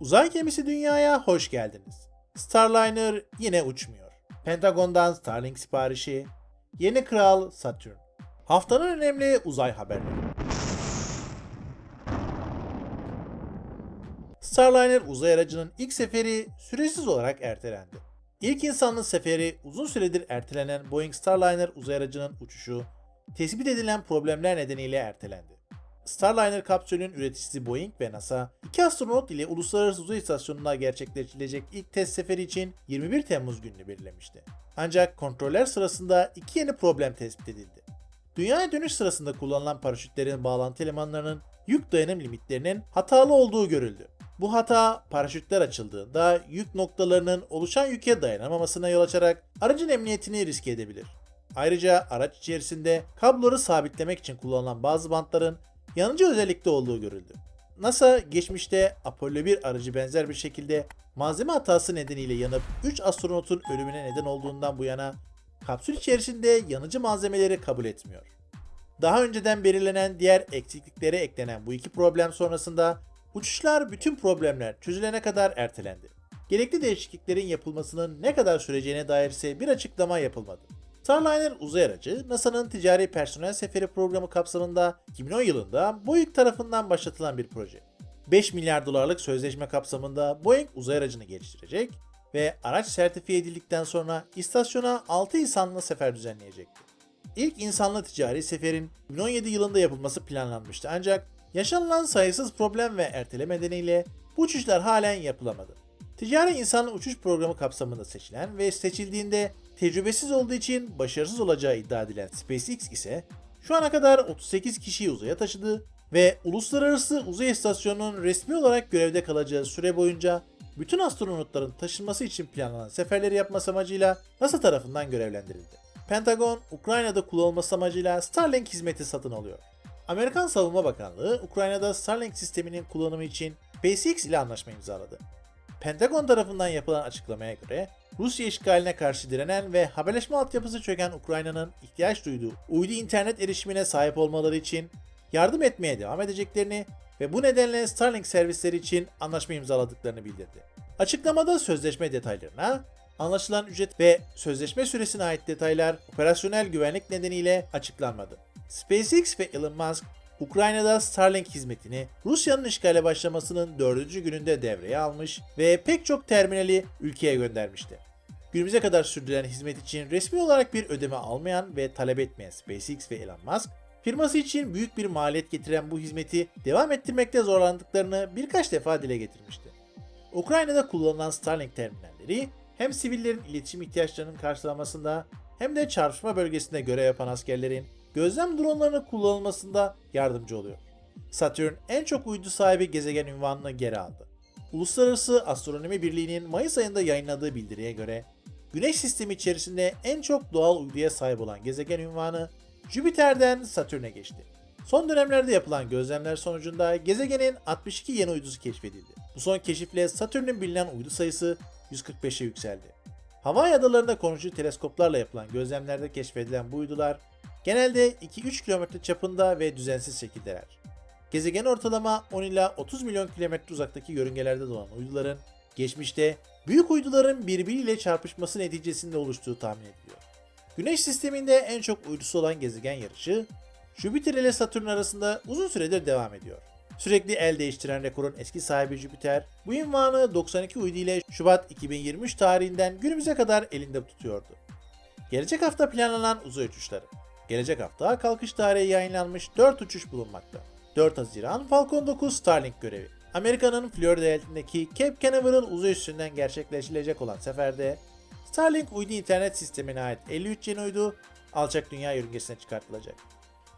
Uzay gemisi dünyaya hoş geldiniz. Starliner yine uçmuyor. Pentagon'dan Starlink siparişi, yeni kral Satürn. Haftanın önemli uzay haberleri. Starliner uzay aracının ilk seferi süresiz olarak ertelendi. İlk insanlı seferi uzun süredir ertelenen Boeing Starliner uzay aracının uçuşu tespit edilen problemler nedeniyle ertelendi. Starliner kapsülün üreticisi Boeing ve NASA, iki astronot ile Uluslararası Uzay İstasyonu'na gerçekleştirilecek ilk test seferi için 21 Temmuz gününü belirlemişti. Ancak kontroller sırasında iki yeni problem tespit edildi. Dünyaya dönüş sırasında kullanılan paraşütlerin bağlantı elemanlarının yük dayanım limitlerinin hatalı olduğu görüldü. Bu hata paraşütler açıldığında yük noktalarının oluşan yüke dayanamamasına yol açarak aracın emniyetini riske edebilir. Ayrıca araç içerisinde kabloları sabitlemek için kullanılan bazı bantların yanıcı özellikte olduğu görüldü. NASA geçmişte Apollo 1 aracı benzer bir şekilde malzeme hatası nedeniyle yanıp 3 astronotun ölümüne neden olduğundan bu yana kapsül içerisinde yanıcı malzemeleri kabul etmiyor. Daha önceden belirlenen diğer eksikliklere eklenen bu iki problem sonrasında uçuşlar bütün problemler çözülene kadar ertelendi. Gerekli değişikliklerin yapılmasının ne kadar süreceğine dair ise bir açıklama yapılmadı. Starliner uzay aracı, NASA'nın ticari personel seferi programı kapsamında 2010 yılında Boeing tarafından başlatılan bir proje. 5 milyar dolarlık sözleşme kapsamında Boeing uzay aracını geliştirecek ve araç sertifiye edildikten sonra istasyona 6 insanlı sefer düzenleyecekti. İlk insanlı ticari seferin 2017 yılında yapılması planlanmıştı ancak yaşanılan sayısız problem ve erteleme nedeniyle bu uçuşlar halen yapılamadı. Ticari insanlı uçuş programı kapsamında seçilen ve seçildiğinde tecrübesiz olduğu için başarısız olacağı iddia edilen SpaceX ise şu ana kadar 38 kişiyi uzaya taşıdı ve Uluslararası Uzay İstasyonu'nun resmi olarak görevde kalacağı süre boyunca bütün astronotların taşınması için planlanan seferleri yapması amacıyla NASA tarafından görevlendirildi. Pentagon, Ukrayna'da kullanılması amacıyla Starlink hizmeti satın alıyor. Amerikan Savunma Bakanlığı, Ukrayna'da Starlink sisteminin kullanımı için SpaceX ile anlaşma imzaladı. Pentagon tarafından yapılan açıklamaya göre Rusya işgaline karşı direnen ve haberleşme altyapısı çöken Ukrayna'nın ihtiyaç duyduğu uydu internet erişimine sahip olmaları için yardım etmeye devam edeceklerini ve bu nedenle Starlink servisleri için anlaşma imzaladıklarını bildirdi. Açıklamada sözleşme detaylarına, anlaşılan ücret ve sözleşme süresine ait detaylar operasyonel güvenlik nedeniyle açıklanmadı. SpaceX ve Elon Musk Ukrayna'da Starlink hizmetini Rusya'nın işgale başlamasının dördüncü gününde devreye almış ve pek çok terminali ülkeye göndermişti. Günümüze kadar sürdüren hizmet için resmi olarak bir ödeme almayan ve talep etmeyen SpaceX ve Elon Musk, firması için büyük bir maliyet getiren bu hizmeti devam ettirmekte zorlandıklarını birkaç defa dile getirmişti. Ukrayna'da kullanılan Starlink terminalleri hem sivillerin iletişim ihtiyaçlarının karşılanmasında hem de çarpışma bölgesinde görev yapan askerlerin gözlem dronlarının kullanılmasında yardımcı oluyor. Satürn en çok uydu sahibi gezegen ünvanını geri aldı. Uluslararası Astronomi Birliği'nin Mayıs ayında yayınladığı bildiriye göre Güneş sistemi içerisinde en çok doğal uyduya sahip olan gezegen ünvanı Jüpiter'den Satürn'e geçti. Son dönemlerde yapılan gözlemler sonucunda gezegenin 62 yeni uydusu keşfedildi. Bu son keşifle Satürn'ün bilinen uydu sayısı 145'e yükseldi. Hawaii adalarında konuşucu teleskoplarla yapılan gözlemlerde keşfedilen bu uydular genelde 2-3 kilometre çapında ve düzensiz şekildeler. Gezegen ortalama 10 ila 30 milyon kilometre uzaktaki yörüngelerde dolan uyduların geçmişte büyük uyduların birbiriyle çarpışması neticesinde oluştuğu tahmin ediliyor. Güneş sisteminde en çok uydusu olan gezegen yarışı Jüpiter ile Satürn arasında uzun süredir devam ediyor. Sürekli el değiştiren rekorun eski sahibi Jüpiter, bu ünvanı 92 uydu ile Şubat 2023 tarihinden günümüze kadar elinde tutuyordu. Gelecek hafta planlanan uzay uçuşları. Gelecek hafta kalkış tarihi yayınlanmış 4 uçuş bulunmakta. 4 Haziran Falcon 9 Starlink görevi. Amerika'nın Florida eyaletindeki Cape Canaveral uzay üssünden gerçekleştirilecek olan seferde Starlink uydu internet sistemine ait 53 yeni uydu alçak dünya yörüngesine çıkartılacak.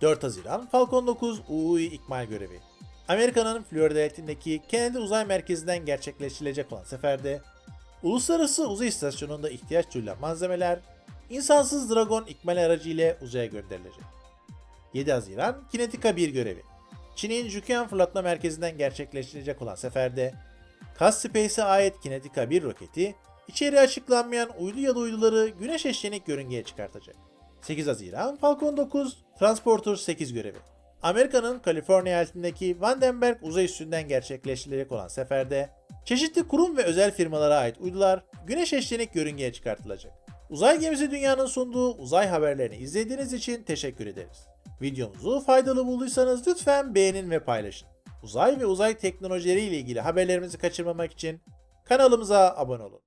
4 Haziran Falcon 9 UUI ikmal görevi. Amerika'nın Florida eyaletindeki Kennedy Uzay Merkezi'nden gerçekleştirilecek olan seferde Uluslararası Uzay İstasyonu'nda ihtiyaç duyulan malzemeler insansız Dragon ikmal aracı ile uzaya gönderilecek. 7 Haziran Kinetica 1 görevi. Çin'in Jukian Fırlatma Merkezi'nden gerçekleştirilecek olan seferde Space'e ait Kinetica 1 roketi içeri açıklanmayan uydu ya da uyduları güneş eşlenik yörüngeye çıkartacak. 8 Haziran Falcon 9 Transporter 8 görevi. Amerika'nın Kaliforniya eyaletindeki Vandenberg uzay üssünden gerçekleştirilecek olan seferde Çeşitli kurum ve özel firmalara ait uydular güneş eşlenik yörüngeye çıkartılacak. Uzay gemisi dünyanın sunduğu uzay haberlerini izlediğiniz için teşekkür ederiz. Videomuzu faydalı bulduysanız lütfen beğenin ve paylaşın. Uzay ve uzay teknolojileri ile ilgili haberlerimizi kaçırmamak için kanalımıza abone olun.